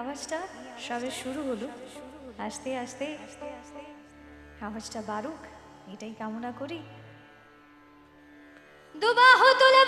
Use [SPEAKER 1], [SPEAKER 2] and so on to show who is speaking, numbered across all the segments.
[SPEAKER 1] আওয়াজটা সবে শুরু হলো। আস্তে আস্তে আওয়াজটা বাড়ুক এটাই কামনা করি। দুবাহ তুলে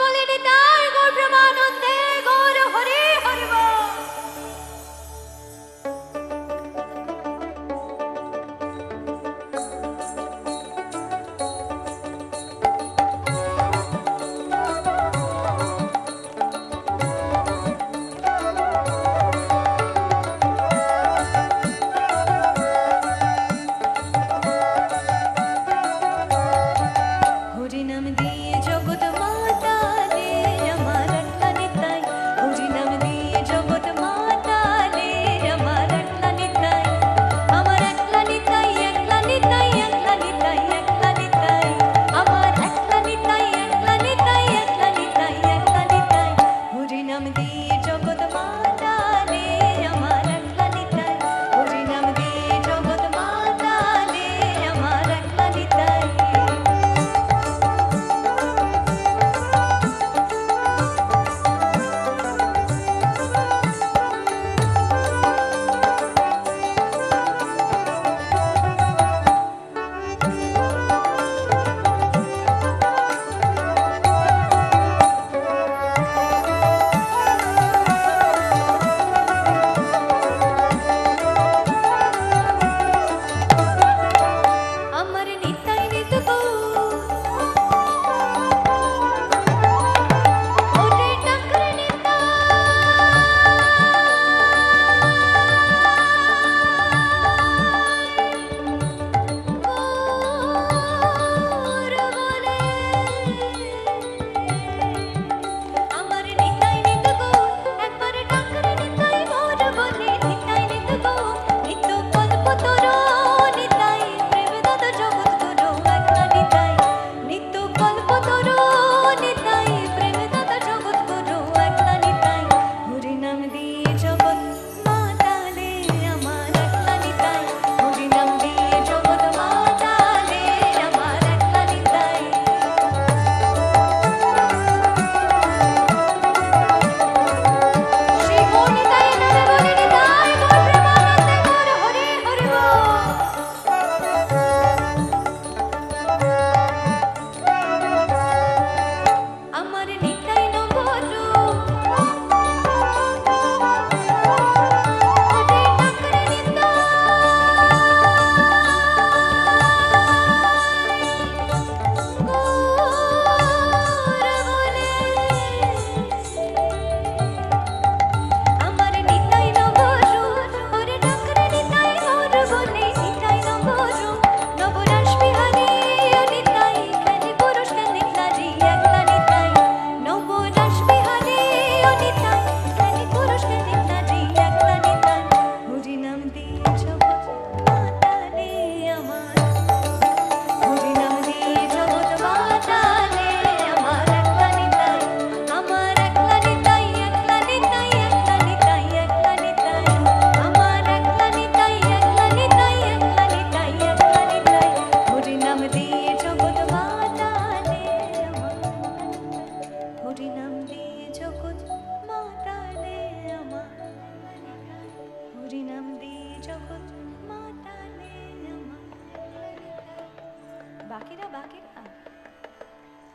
[SPEAKER 1] বাকিরা বাকিরা।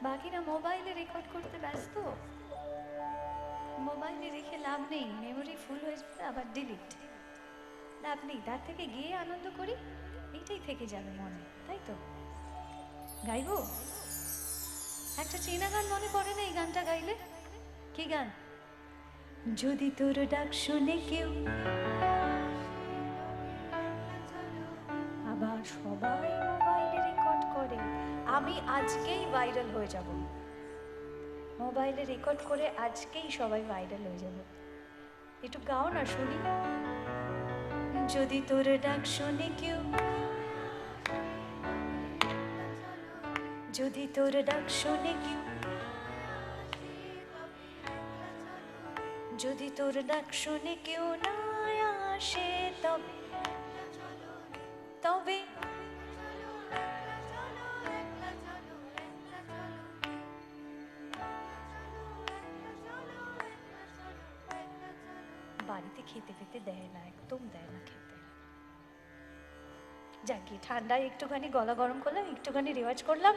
[SPEAKER 1] বাকিরা মোবাইলে রেকর্ড করতে ব্যস্ত। মোবাইলে রেখে লাভ নেই মেমোরি ফুল হয়ে যাবে, আবার ডিলিট লাভ নেই, তার থেকে গিয়ে আনন্দ করি এইটাই থেকে যাবে মনে, তাই তো? গাইব? একটা চেনা গান মনে পড়ে না এই গানটা গাইলে? কি গান? যদি তোর ডাক শুনে কেউ, আবার সবাই আমি আজকেই ভাইরাল হয়ে যাব। মোবাইলে রেকর্ড করে আজকেই সবাই ভাইরাল হয়ে যাবে। একটু গাও না, শুনি। যদি তোর ডাক শুনে কেউ, যদি তোর ডাক শুনে কেউ, যদি তোর ডাক শুনে কেউ না আসে তবে তবে বাড়িতে খেতে খেতে দেয় না, একদম দেয় না খেতে। যাকে ঠান্ডায় একটুখানি গলা গরম করলাম, একটুখানি রেওয়াজ করলাম।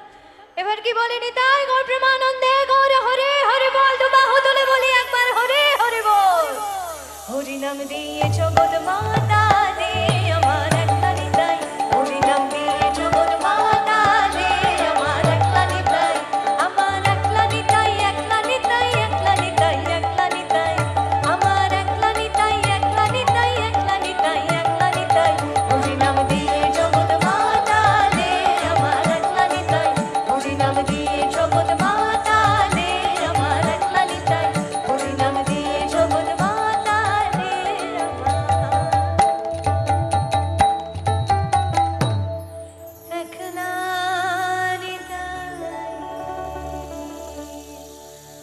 [SPEAKER 1] এবার কি বলে নিতাই গৌর প্রেমানন্দে, গৌর হরে হরে বল দু বাহু তুলে বলি একবার হরে হরে বল। হরি নাম দিয়ে জগৎ